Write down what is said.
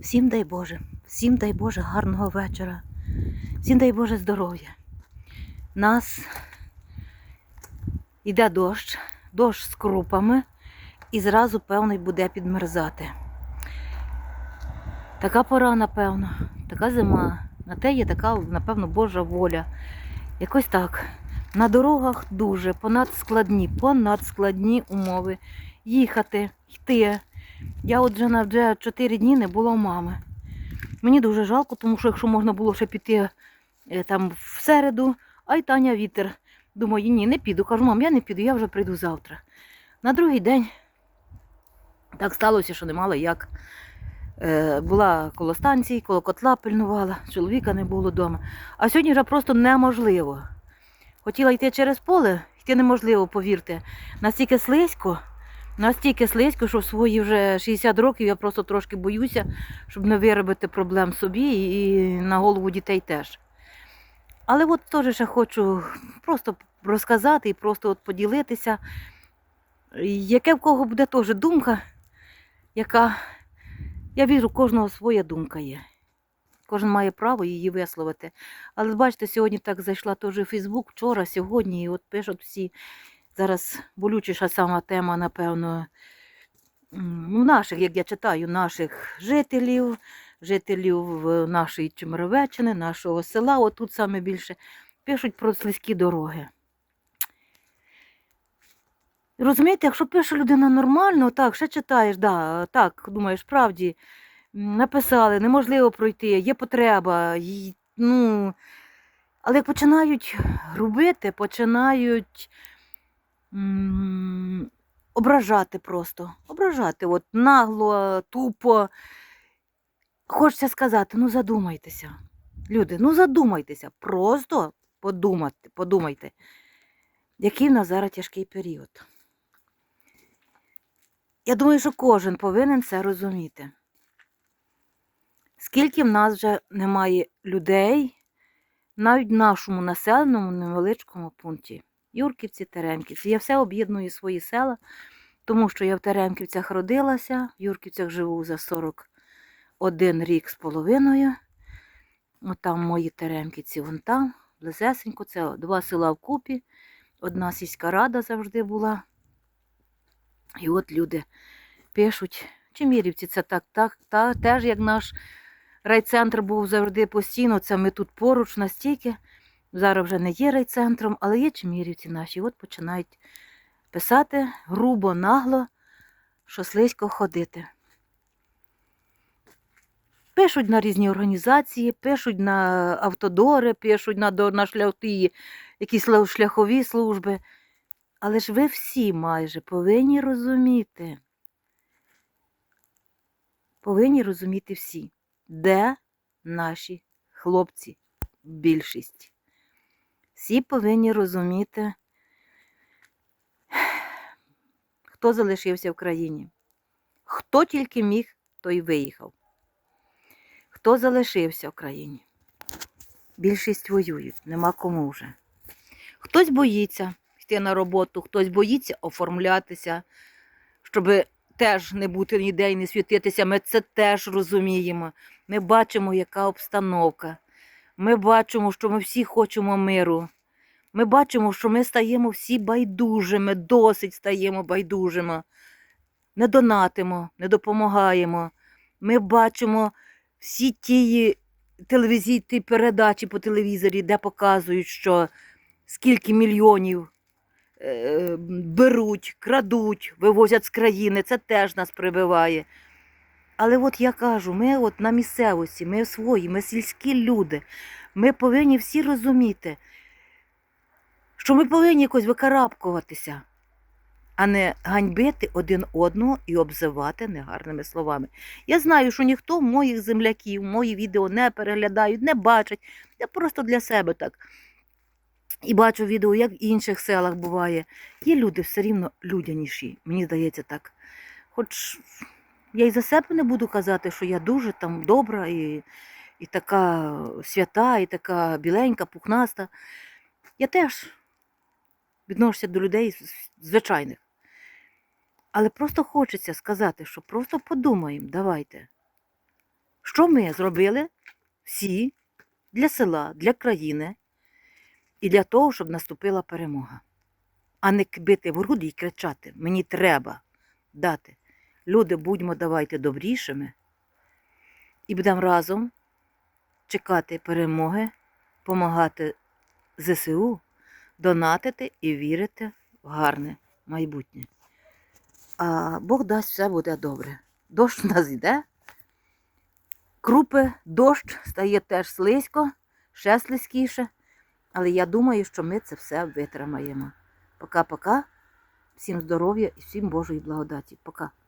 Всім дай Боже, всім дай Боже гарного вечора, всім дай Боже здоров'я. Нас йде дощ, дощ з крупами і зразу, певно, буде підмерзати. Така пора, напевно, така зима. На те є така, напевно, Божа воля. Якось так. На дорогах дуже понадскладні, понадскладні умови. Їхати, йти. Я от вже вже 4 дні не була у мами. Мені дуже жалко, тому що якщо можна було ще піти е, там в середу, а й Таня вітер. Думаю, ні, не піду. Кажу, мам, я не піду, я вже прийду завтра. На другий день так сталося, що не мала як. Е, була коло станції, коло котла пильнувала, чоловіка не було вдома. А сьогодні вже просто неможливо. Хотіла йти через поле, йти неможливо, повірте. Настільки слизько, настільки слизько, що в свої вже 60 років я просто трошки боюся, щоб не виробити проблем собі і на голову дітей теж. Але от теж ще хочу просто розказати і просто от поділитися, яке в кого буде теж думка, яка, я вірю, кожного своя думка є. Кожен має право її висловити. Але бачите, сьогодні так зайшла теж у Фейсбук, вчора, сьогодні, і от пишуть всі. Зараз болючіша сама тема, напевно, ну, наших, як я читаю, наших жителів, жителів е, нашої Чемеровеччини, нашого села, отут саме більше, пишуть про слизькі дороги. Розумієте, якщо пише людина нормально, так, ще читаєш, да, так, думаєш, справді, написали, неможливо пройти, є потреба, ну, але починають робити, починають ображати просто, ображати, от нагло, тупо. Хочеться сказати, ну задумайтеся. Люди, ну задумайтеся, просто подумайте, подумайте, який в нас зараз тяжкий період. Я думаю, що кожен повинен це розуміти. Скільки в нас вже немає людей, навіть в нашому населеному невеличкому пункті. Юрківці, Теремківці. Я все об'єдную свої села, тому що я в Теремківцях родилася, в Юрківцях живу за 41 рік з половиною. От там мої Теремківці, вон там, близесенько, це два села вкупі. Одна сільська рада завжди була. І от люди пишуть, Чемірівці це так, так, та, теж як наш райцентр був завжди постійно, це ми тут поруч настільки. Зараз вже не є райцентром, але є чмірівці наші. От починають писати грубо, нагло, що слизько ходити. Пишуть на різні організації, пишуть на автодори, пишуть на, на шляхи, якісь шляхові служби. Але ж ви всі майже повинні розуміти. Повинні розуміти всі, де наші хлопці, більшість. Всі повинні розуміти, хто залишився в країні. Хто тільки міг, той виїхав. Хто залишився в країні? Більшість воюють, нема кому вже. Хтось боїться йти на роботу, хтось боїться оформлятися, щоб теж не бути ніде і не світитися. Ми це теж розуміємо. Ми бачимо, яка обстановка. Ми бачимо, що ми всі хочемо миру. Ми бачимо, що ми стаємо всі байдужими, досить стаємо байдужими. Не донатимо, не допомагаємо. Ми бачимо всі ті телевізійні передачі по телевізорі, де показують, що скільки мільйонів е, беруть, крадуть, вивозять з країни. Це теж нас прибиває. Але от я кажу, ми от на місцевості, ми свої, ми сільські люди. Ми повинні всі розуміти, що ми повинні якось викарабкуватися, а не ганьбити один одного і обзивати негарними словами. Я знаю, що ніхто моїх земляків, мої відео не переглядають, не бачать. Я просто для себе так. І бачу відео, як в інших селах буває. Є люди все рівно людяніші, мені здається так. Хоч я і за себе не буду казати, що я дуже там добра і, і така свята, і така біленька, пухнаста. Я теж відношуся до людей звичайних. Але просто хочеться сказати, що просто подумаємо, давайте. що ми зробили всі для села, для країни і для того, щоб наступила перемога. А не бити в груди і кричати: мені треба дати. Люди, будьмо давайте добрішими і будемо разом чекати перемоги, допомагати ЗСУ, донатити і вірити в гарне майбутнє. А Бог дасть, все буде добре. Дощ у нас йде. Крупи, дощ стає теж слизько, ще слизькіше. Але я думаю, що ми це все витримаємо. Пока-пока. Всім здоров'я і всім Божої благодаті. Пока.